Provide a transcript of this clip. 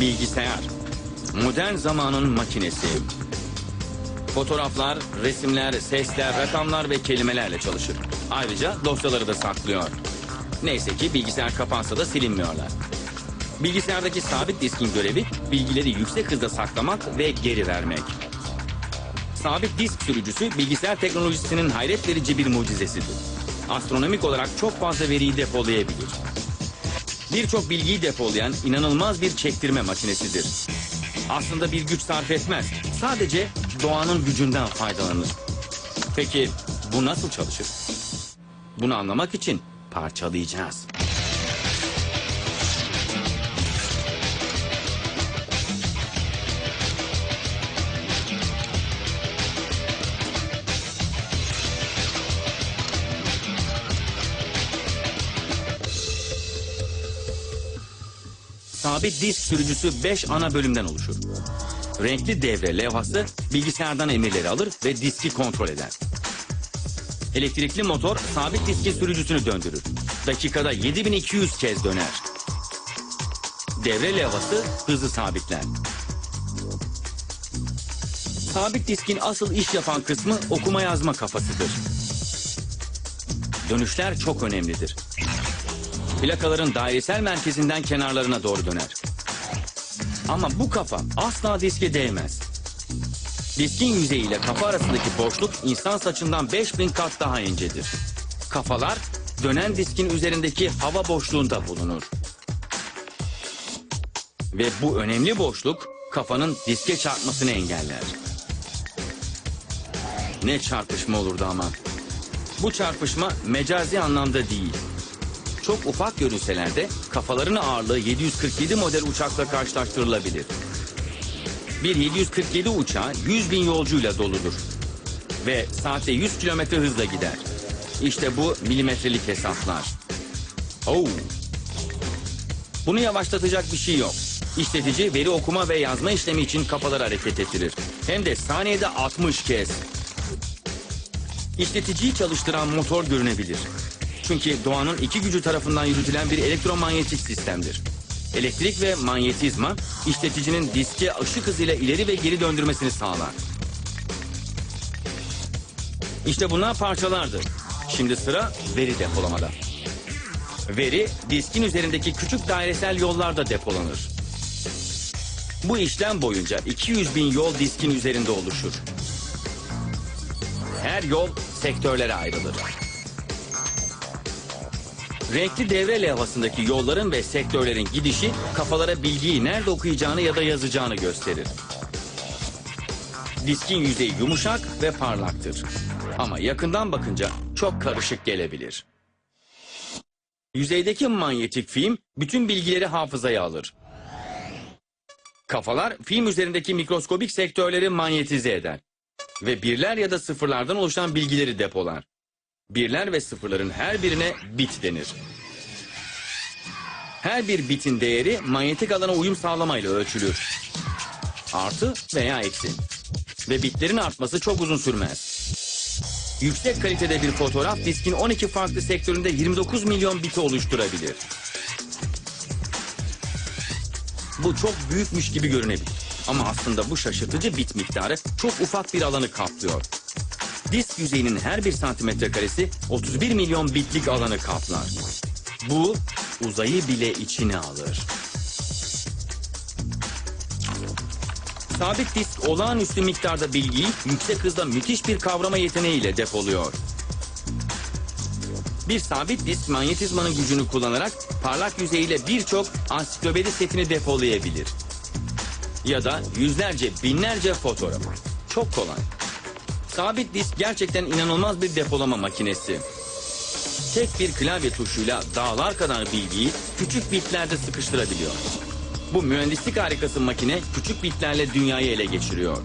Bilgisayar. Modern zamanın makinesi. Fotoğraflar, resimler, sesler, rakamlar ve kelimelerle çalışır. Ayrıca dosyaları da saklıyor. Neyse ki bilgisayar kapansa da silinmiyorlar. Bilgisayardaki sabit diskin görevi bilgileri yüksek hızda saklamak ve geri vermek. Sabit disk sürücüsü bilgisayar teknolojisinin hayret verici bir mucizesidir. Astronomik olarak çok fazla veriyi depolayabilir. Birçok bilgiyi depolayan inanılmaz bir çektirme makinesidir. Aslında bir güç sarf etmez. Sadece doğanın gücünden faydalanır. Peki bu nasıl çalışır? Bunu anlamak için parçalayacağız. Sabit disk sürücüsü 5 ana bölümden oluşur. Renkli devre levhası bilgisayardan emirleri alır ve diski kontrol eder. Elektrikli motor sabit diskin sürücüsünü döndürür. Dakikada 7200 kez döner. Devre levhası hızı sabitler. Sabit diskin asıl iş yapan kısmı okuma yazma kafasıdır. Dönüşler çok önemlidir. Plakaların dairesel merkezinden kenarlarına doğru döner. Ama bu kafa asla diske değmez. Diskin yüzeyi ile kafa arasındaki boşluk insan saçından 5000 kat daha incedir. Kafalar dönen diskin üzerindeki hava boşluğunda bulunur. Ve bu önemli boşluk kafanın diske çarpmasını engeller. Ne çarpışma olurdu ama. Bu çarpışma mecazi anlamda değil. Çok ufak görünseler de kafaların ağırlığı 747 model uçakla karşılaştırılabilir. Bir 747 uçağı 100 bin yolcuyla doludur. Ve saatte 100 kilometre hızla gider. İşte bu milimetrelik hesaplar. Oo. Bunu yavaşlatacak bir şey yok. İşletici veri okuma ve yazma işlemi için kafaları hareket ettirir. Hem de saniyede 60 kez. İşleticiyi çalıştıran motor görünebilir. Çünkü doğanın iki gücü tarafından yürütülen bir elektromanyetik sistemdir. Elektrik ve manyetizma işleticinin diski ışık hızıyla ileri ve geri döndürmesini sağlar. İşte bunlar parçalardı. Şimdi sıra veri depolamada. Veri diskin üzerindeki küçük dairesel yollarda depolanır. Bu işlem boyunca 200 bin yol diskin üzerinde oluşur. Her yol sektörlere ayrılır. Renkli devre levhasındaki yolların ve sektörlerin gidişi kafalara bilgiyi nerede okuyacağını ya da yazacağını gösterir. Diskin yüzeyi yumuşak ve parlaktır. Ama yakından bakınca çok karışık gelebilir. Yüzeydeki manyetik film bütün bilgileri hafızaya alır. Kafalar film üzerindeki mikroskobik sektörleri manyetize eder. Ve birler ya da sıfırlardan oluşan bilgileri depolar. Birler ve sıfırların her birine bit denir. Her bir bitin değeri manyetik alana uyum sağlamayla ölçülür. Artı veya eksi. Ve bitlerin artması çok uzun sürmez. Yüksek kalitede bir fotoğraf diskin 12 farklı sektöründe 29 milyon biti oluşturabilir. Bu çok büyükmüş gibi görünebilir. Ama aslında bu şaşırtıcı bit miktarı çok ufak bir alanı kaplıyor. Disk yüzeyinin her bir santimetre karesi 31 milyon bitlik alanı kaplar. Bu uzayı bile içine alır. Sabit disk olağanüstü miktarda bilgiyi yüksek hızda müthiş bir kavrama yeteneğiyle depoluyor. Bir sabit disk manyetizmanın gücünü kullanarak parlak yüzeyiyle birçok ansiklopedi setini depolayabilir. Ya da yüzlerce, binlerce fotoğraf. Çok kolay. Sabit disk gerçekten inanılmaz bir depolama makinesi. Tek bir klavye tuşuyla dağlar kadar bilgiyi küçük bitlerde sıkıştırabiliyor. Bu mühendislik harikası makine küçük bitlerle dünyayı ele geçiriyor.